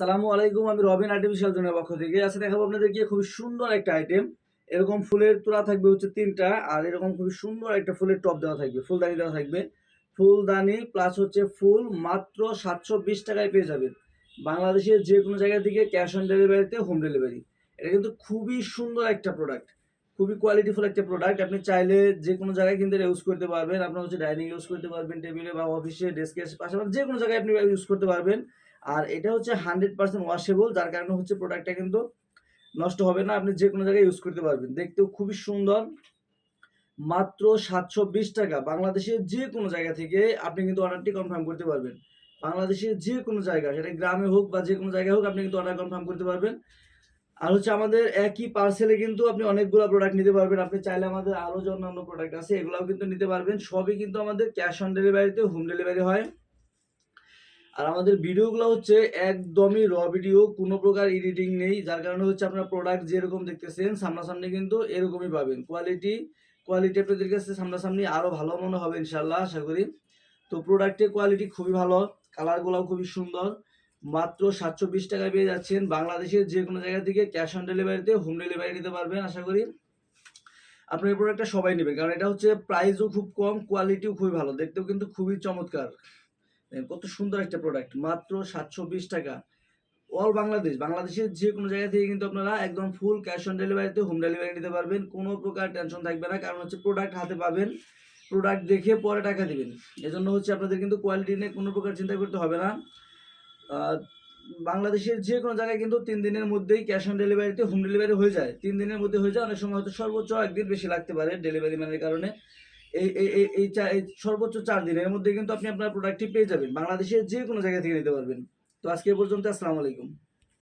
সালামু আলাইকুম, আমি রবিন আর্টিফিশিয়াল জোনের পক্ষ থেকে। আজকে দেখাবো আপনাদেরকে খুবই সুন্দর একটা আইটেম এরকম ফুলের তোড়া থাকবে হচ্ছে তিনটা, আর এরকম খুবই সুন্দর একটা ফুলের টপ দেওয়া থাকবে, ফুলদানি দেওয়া থাকবে। ফুলদানি প্লাস হচ্ছে ফুল মাত্র সাতশো বিশ টাকায় পেয়ে যাবেন। বাংলাদেশের যে কোনো জায়গা থেকে ক্যাশ অন ডেলিভারিতে হোম ডেলিভারি এটা কিন্তু খুবই সুন্দর একটা প্রোডাক্ট খুবই কোয়ালিটিফুল একটা প্রোডাক্ট আপনি চাইলে যে কোনো জায়গায় কিন্তু ইউজ করতে পারবেন। আপনার হচ্ছে ডাইনিং ইউজ করতে পারবেন টেবিলে বা অফিসে ডেস্কের পাশাপাশি যে কোনো জায়গায় আপনি ইউজ করতে পারবেন। আর এটা হচ্ছে হান্ড্রেড পার্সেন্ট ওয়াশেবল যার কারণে হচ্ছে প্রোডাক্টটা কিন্তু নষ্ট হবে না। আপনি যে কোনো জায়গায় ইউজ করতে পারবেন। দেখতেও খুবই সুন্দর। মাত্র সাতশো বিশ টাকা। বাংলাদেশের যে কোনো জায়গা থেকে আপনি কিন্তু অর্ডারটি কনফার্ম করতে পারবেন। বাংলাদেশের যে কোনো জায়গা, সেটা গ্রামে হোক বা যে কোনো জায়গায় হোক, আপনি কিন্তু অর্ডার কনফার্ম করতে পারবেন। আর হচ্ছে আমাদের একই পার্সেলে কিন্তু আপনি অনেকগুলো প্রোডাক্ট নিতে পারবেন। আপনি চাইলে আমাদের আরও যে অন্যান্য প্রোডাক্ট আছে, এগুলোও কিন্তু নিতে পারবেন। সবই কিন্তু আমাদের ক্যাশ অন ডেলিভারিতে হোম ডেলিভারি হয়। আর আমাদের ভিডিওগুলো হচ্ছে একদমই র ভিডিও কোনো প্রকার এডিটিং নেই। যার কারণে হচ্ছে আপনার প্রোডাক্ট যেরকম দেখতেছেন, সামনাসামনি কিন্তু এরকমই পাবেন। কোয়ালিটি কোয়ালিটি আপনাদের কাছে সামনাসামনি আরও ভালো মনে হবে ইনশাল্লাহ আশা করি। তো প্রোডাক্টের কোয়ালিটি খুবই ভালো কালারগুলোও খুবই সুন্দর। মাত্র সাতশো বিশ টাকায় পেয়ে যাচ্ছেন। বাংলাদেশের যে কোনো জায়গা থেকে ক্যাশ অন ডেলিভারিতে হোম ডেলিভারি নিতে পারবেন, আশা করি। আপনার এই প্রোডাক্টটা সবাই নেবেন, কারণ এটা হচ্ছে প্রাইসও খুব কম কোয়ালিটিও খুবই ভালো, দেখতেও কিন্তু খুবই চমৎকার। কত সুন্দর একটা প্রোডাক্ট মাত্র সাতশো বিশ টাকা। অল বাংলাদেশ বাংলাদেশের যে কোনো জায়গা থেকে কিন্তু আপনারা একদম ফুল ক্যাশ অন ডেলিভারিতে হোম ডেলিভারি নিতে পারবেন, কোনো প্রকার টেনশন থাকবে না, কারণ হচ্ছে প্রোডাক্ট হাতে পাবেন প্রোডাক্ট দেখে পরে টাকা দেবেন। এজন্য হচ্ছে আপনাদের কিন্তু কোয়ালিটি নিয়ে কোনো প্রকার চিন্তা করতে হবে না। বাংলাদেশের যে কোনো জায়গায় কিন্তু তিন দিনের মধ্যেই ক্যাশ অন ডেলিভারিতে হোম ডেলিভারি হয়ে যায়। তিন দিনের মধ্যে হয়ে যায়, অনেক সময় হয়তো সর্বোচ্চ একদিন বেশি লাগতে পারে ডেলিভারি ম্যানের কারণে। এই এই, এই- সর্বোচ্চ চার দিনের মধ্যে কিন্তু আপনি আপনার প্রোডাক্টটি পেয়ে যাবেন। বাংলাদেশের যে কোনো জায়গা থেকে নিতে পারবেন। তো আজকে পর্যন্ত, আসসালামু আলাইকুম।